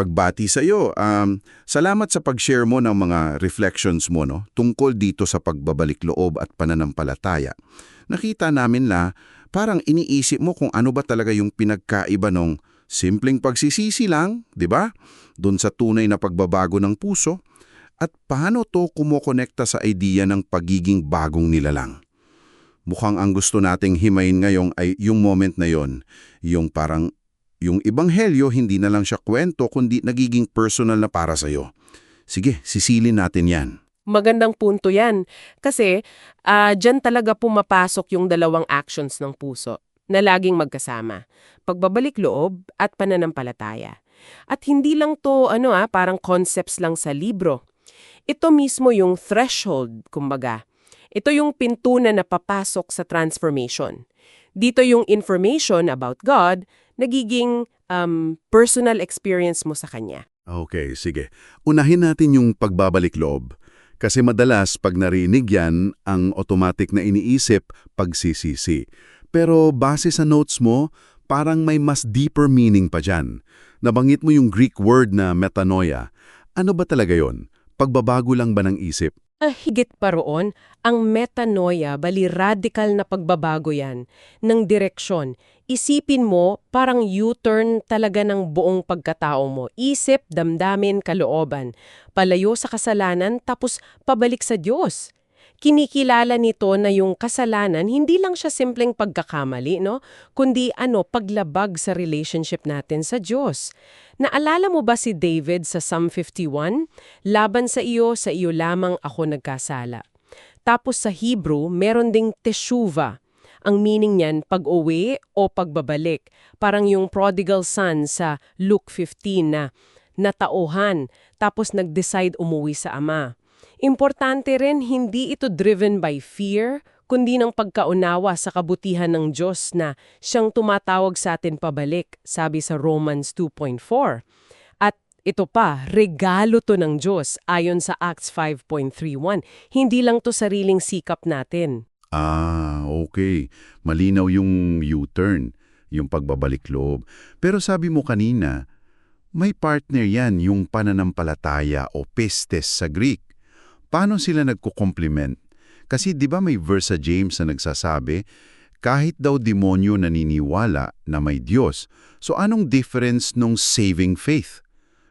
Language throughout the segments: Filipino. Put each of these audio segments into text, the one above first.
pagbati sa iyo. Um, salamat sa pag-share mo ng mga reflections mo no, tungkol dito sa pagbabalik loob at pananampalataya. Nakita namin na parang iniisip mo kung ano ba talaga yung pinagkaiba ng simpleng pagsisisi lang, di ba? Doon sa tunay na pagbabago ng puso. At paano to kumokonekta sa idea ng pagiging bagong nilalang? Mukhang ang gusto nating himayin ngayong ay yung moment na yon, yung parang yung ibanghelyo hindi na lang siya kwento kundi nagiging personal na para sa'yo. Sige, sisilin natin yan. Magandang punto yan. Kasi ah dyan talaga pumapasok yung dalawang actions ng puso na laging magkasama. Pagbabalik loob at pananampalataya. At hindi lang to ano ah, parang concepts lang sa libro. Ito mismo yung threshold, kumbaga. Ito yung pintunan na papasok sa transformation. Dito yung information about God nagiging um, personal experience mo sa Kanya. Okay, sige. Unahin natin yung pagbabalik loob. Kasi madalas pag narinig yan, ang automatic na iniisip, pagsisisi. Pero base sa notes mo, parang may mas deeper meaning pa dyan. Nabanggit mo yung Greek word na metanoia. Ano ba talaga yon? Pagbabago lang ba ng isip? Ah, higit pa roon, ang metanoia, bali radical na pagbabago yan, ng direksyon. Isipin mo, parang U-turn talaga ng buong pagkatao mo. Isip, damdamin, kalooban. Palayo sa kasalanan, tapos pabalik sa Diyos. Kinikilala nito na yung kasalanan, hindi lang siya simpleng pagkakamali, no? Kundi ano, paglabag sa relationship natin sa Diyos. Naalala mo ba si David sa Psalm 51? Laban sa iyo, sa iyo lamang ako nagkasala. Tapos sa Hebrew, meron ding teshuva. Ang meaning niyan, pag-uwi o pagbabalik. Parang yung prodigal son sa Luke 15 na natauhan, tapos nag-decide umuwi sa ama. Importante rin, hindi ito driven by fear, kundi ng pagkaunawa sa kabutihan ng Diyos na siyang tumatawag sa atin pabalik, sabi sa Romans 2.4. At ito pa, regalo to ng Diyos ayon sa Acts 5.31. Hindi lang to sariling sikap natin. Ah, okay. Malinaw yung U-turn, yung pagbabalik loob. Pero sabi mo kanina, may partner yan yung pananampalataya o pistes sa Greek. Paano sila nagko-complement? Kasi di ba may verse sa James na nagsasabi, kahit daw demonyo naniniwala na may Diyos. So anong difference nung saving faith?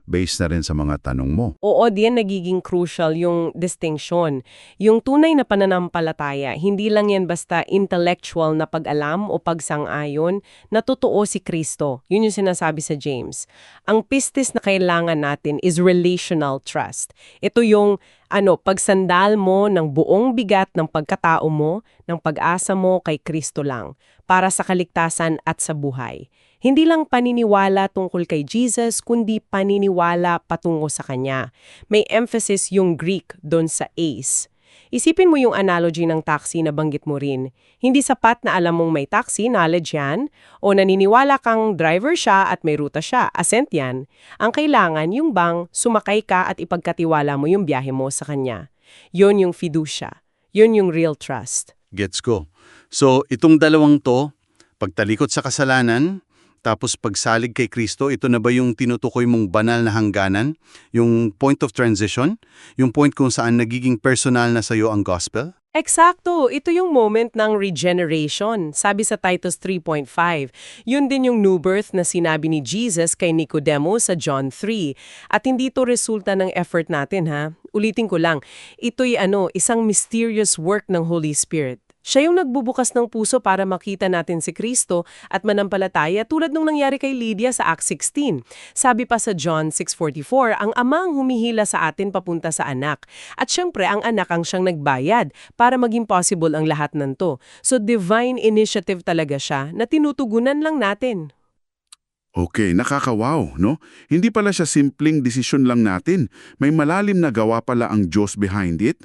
Based na rin sa mga tanong mo. Oo, diyan nagiging crucial yung distinction. Yung tunay na pananampalataya, hindi lang yan basta intellectual na pag-alam o pagsang-ayon na totoo si Kristo. Yun yung sinasabi sa James. Ang pistis na kailangan natin is relational trust. Ito yung ano, pagsandal mo ng buong bigat ng pagkatao mo, ng pag-asa mo kay Kristo lang, para sa kaligtasan at sa buhay. Hindi lang paniniwala tungkol kay Jesus, kundi paniniwala patungo sa Kanya. May emphasis yung Greek doon sa ace. Isipin mo yung analogy ng taxi na banggit mo rin. Hindi sapat na alam mong may taxi, knowledge yan, o naniniwala kang driver siya at may ruta siya, assent yan. Ang kailangan yung bang sumakay ka at ipagkatiwala mo yung biyahe mo sa kanya. Yon yung fiducia. Yon yung real trust. Gets ko. So, itong dalawang to, pagtalikot sa kasalanan, tapos pagsalig kay Kristo, ito na ba yung tinutukoy mong banal na hangganan? Yung point of transition? Yung point kung saan nagiging personal na sa'yo ang gospel? Eksakto, ito yung moment ng regeneration. Sabi sa Titus 3.5, yun din yung new birth na sinabi ni Jesus kay Nicodemo sa John 3. At hindi to resulta ng effort natin ha. Ulitin ko lang, ito'y ano, isang mysterious work ng Holy Spirit. Siya yung nagbubukas ng puso para makita natin si Kristo at manampalataya tulad nung nangyari kay Lydia sa Acts 16. Sabi pa sa John 6.44, ang amang humihila sa atin papunta sa anak. At syempre, ang anak ang siyang nagbayad para maging possible ang lahat ng to. So divine initiative talaga siya na tinutugunan lang natin. Okay, nakakawaw, no? Hindi pala siya simpleng desisyon lang natin. May malalim na gawa pala ang Diyos behind it.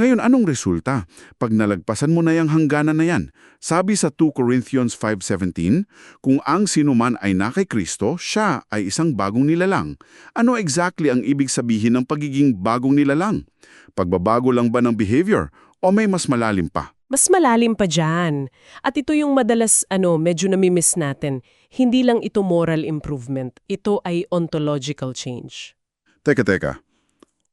Ngayon, anong resulta? Pag nalagpasan mo na yung hangganan na yan, sabi sa 2 Corinthians 5.17, kung ang sinuman ay na kay Kristo, siya ay isang bagong nilalang. Ano exactly ang ibig sabihin ng pagiging bagong nilalang? Pagbabago lang ba ng behavior o may mas malalim pa? Mas malalim pa dyan. At ito yung madalas ano, medyo namimiss natin. Hindi lang ito moral improvement, ito ay ontological change. Teka, teka.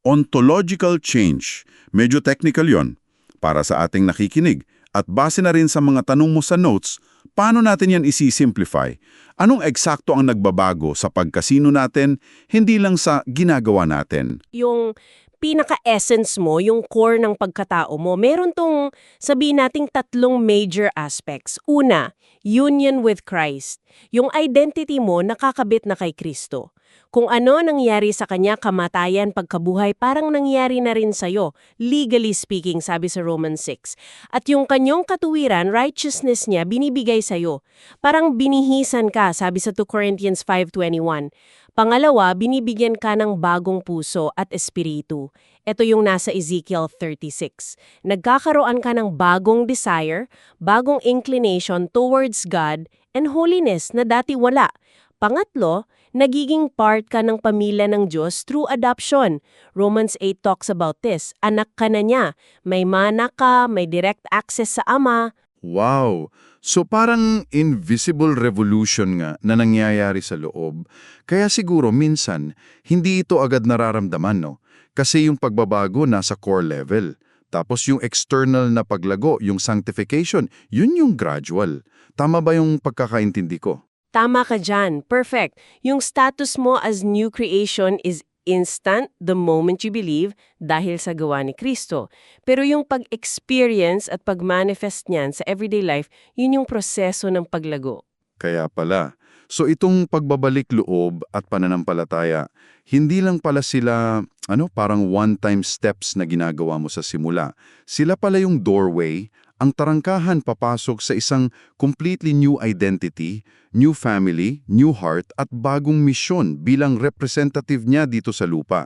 Ontological change. Medyo technical yon para sa ating nakikinig. At base na rin sa mga tanong mo sa notes, paano natin yan isi-simplify? Anong eksakto ang nagbabago sa pagkasino natin, hindi lang sa ginagawa natin? Yung pinaka-essence mo, yung core ng pagkatao mo, meron tong sabihin nating tatlong major aspects. Una, union with Christ. Yung identity mo nakakabit na kay Kristo. Kung ano nangyari sa kanya kamatayan pagkabuhay, parang nangyari na rin sa'yo, legally speaking, sabi sa Romans 6. At yung kanyang katuwiran, righteousness niya, binibigay sa'yo. Parang binihisan ka, sabi sa 2 Corinthians 5.21. Pangalawa, binibigyan ka ng bagong puso at espiritu. Ito yung nasa Ezekiel 36. Nagkakaroon ka ng bagong desire, bagong inclination towards God and holiness na dati wala. Pangatlo, nagiging part ka ng pamilya ng Diyos through adoption. Romans 8 talks about this. Anak ka na niya. May mana ka, may direct access sa Ama. Wow! So parang invisible revolution nga na nangyayari sa loob. Kaya siguro minsan, hindi ito agad nararamdaman, no? Kasi yung pagbabago nasa core level. Tapos yung external na paglago, yung sanctification, yun yung gradual. Tama ba yung pagkakaintindi ko? Tama ka dyan. Perfect. Yung status mo as new creation is instant the moment you believe dahil sa gawa ni Kristo. Pero yung pag-experience at pag-manifest niyan sa everyday life, yun yung proseso ng paglago. Kaya pala. So itong pagbabalik loob at pananampalataya, hindi lang pala sila ano, parang one-time steps na ginagawa mo sa simula. Sila pala yung doorway, ang tarangkahan papasok sa isang completely new identity, new family, new heart at bagong misyon bilang representative niya dito sa lupa.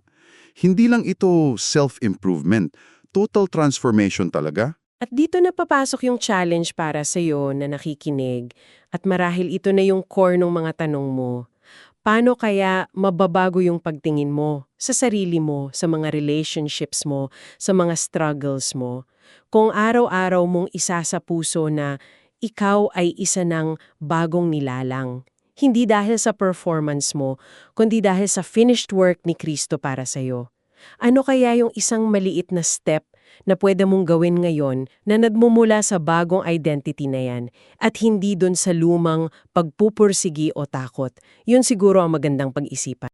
Hindi lang ito self-improvement, total transformation talaga. At dito na papasok yung challenge para sa iyo na nakikinig at marahil ito na yung core ng mga tanong mo. Paano kaya mababago yung pagtingin mo sa sarili mo, sa mga relationships mo, sa mga struggles mo? Kung araw-araw mong isa sa puso na ikaw ay isa ng bagong nilalang. Hindi dahil sa performance mo, kundi dahil sa finished work ni Kristo para sa iyo. Ano kaya yung isang maliit na step na pwede mong gawin ngayon na nagmumula sa bagong identity na yan at hindi dun sa lumang pagpupursigi o takot? Yun siguro ang magandang pag-isipan.